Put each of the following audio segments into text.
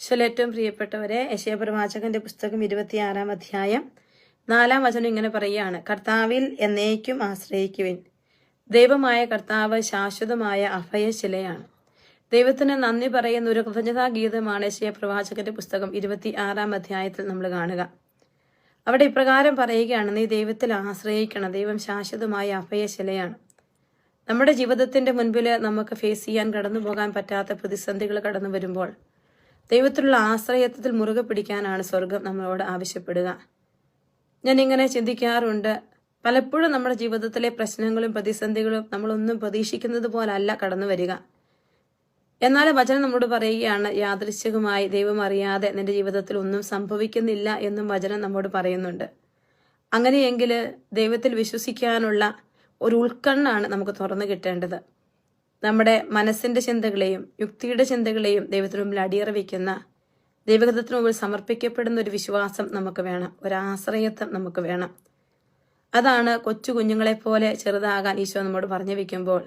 ഏറ്റവും പ്രിയപ്പെട്ടവരെ യശയപ്രവാചകന്റെ പുസ്തകം ഇരുപത്തിയാറാം അധ്യായം നാലാം വചനം ഇങ്ങനെ പറയുകയാണ്. കർത്താവിൽ എന്നേക്കും ആശ്രയിക്കുവിൻ. ദൈവമായ കർത്താവ് ശാശ്വതമായ അഭയശിലയാണ്. ദൈവത്തിന് നന്ദി പറയുന്ന ഒരു കൃതജ്ഞതാ ഗീതമാണ് യശയ പ്രവാചകന്റെ പുസ്തകം ഇരുപത്തി ആറാം അധ്യായത്തിൽ നമ്മൾ കാണുക. അവിടെ ഇപ്രകാരം പറയുകയാണ് നീ ദൈവത്തിൽ ആശ്രയിക്കണം. ദൈവം ശാശ്വതമായ അഭയശിലയാണ്. നമ്മുടെ ജീവിതത്തിന്റെ മുൻപിൽ നമുക്ക് ഫേസ് ചെയ്യാൻ കടന്നു പോകാൻ പറ്റാത്ത പ്രതിസന്ധികൾ കടന്നു വരുമ്പോൾ ദൈവത്തിലുള്ള ആശ്രയത്വത്തിൽ മുറുകെ പിടിക്കാനാണ് സ്വർഗം നമ്മളോട് ആവശ്യപ്പെടുക. ഞാൻ ഇങ്ങനെ ചിന്തിക്കാറുണ്ട്. പലപ്പോഴും നമ്മുടെ ജീവിതത്തിലെ പ്രശ്നങ്ങളും പ്രതിസന്ധികളും നമ്മളൊന്നും പ്രതീക്ഷിക്കുന്നത് പോലല്ല കടന്നു വരിക. എന്നാൽ വചനം നമ്മോട് പറയുകയാണ് യാദൃശ്ചികമായി ദൈവം അറിയാതെ നിന്റെ ജീവിതത്തിൽ ഒന്നും സംഭവിക്കുന്നില്ല എന്നും വചനം നമ്മോട് പറയുന്നുണ്ട്. അങ്ങനെയെങ്കിൽ ദൈവത്തിൽ വിശ്വസിക്കാനുള്ള ഒരു ഉൾക്കണ്ണാണ് നമുക്ക് തുറന്നു കിട്ടേണ്ടത്. നമ്മുടെ മനസ്സിന്റെ ചിന്തകളെയും യുക്തിയുടെ ചിന്തകളെയും ദൈവത്തിന് മുമ്പിൽ അടിയറ വയ്ക്കുന്ന ദൈവഗതത്തിന് മുമ്പിൽ സമർപ്പിക്കപ്പെടുന്ന ഒരു വിശ്വാസം നമുക്ക് വേണം. ഒരു ആശ്രയത്വം നമുക്ക് വേണം. അതാണ് കൊച്ചു കുഞ്ഞുങ്ങളെ പോലെ ചെറുതാകാൻ ഈശോ നമ്മോട് പറഞ്ഞു വെക്കുമ്പോൾ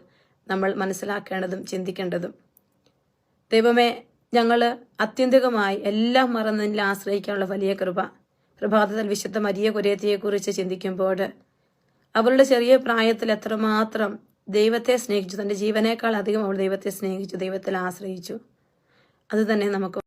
നമ്മൾ മനസ്സിലാക്കേണ്ടതും ചിന്തിക്കേണ്ടതും. ദൈവമേ ഞങ്ങൾ അത്യന്തികമായി എല്ലാം മറന്ന് ആശ്രയിക്കാനുള്ള വലിയ കൃപ. പ്രഭാതത്തിൽ വിശുദ്ധ മരിയ കുരേത്തിയെക്കുറിച്ച് ചിന്തിക്കുമ്പോൾ അവരുടെ ചെറിയ പ്രായത്തിൽ എത്രമാത്രം ദൈവത്തെ സ്നേഹിച്ചു. തന്റെ ജീവനേക്കാൾ അധികം അവൾ ദൈവത്തെ സ്നേഹിച്ചു ദൈവത്തിൽ ആശ്രയിച്ചു. അതുതന്നെ നമുക്ക്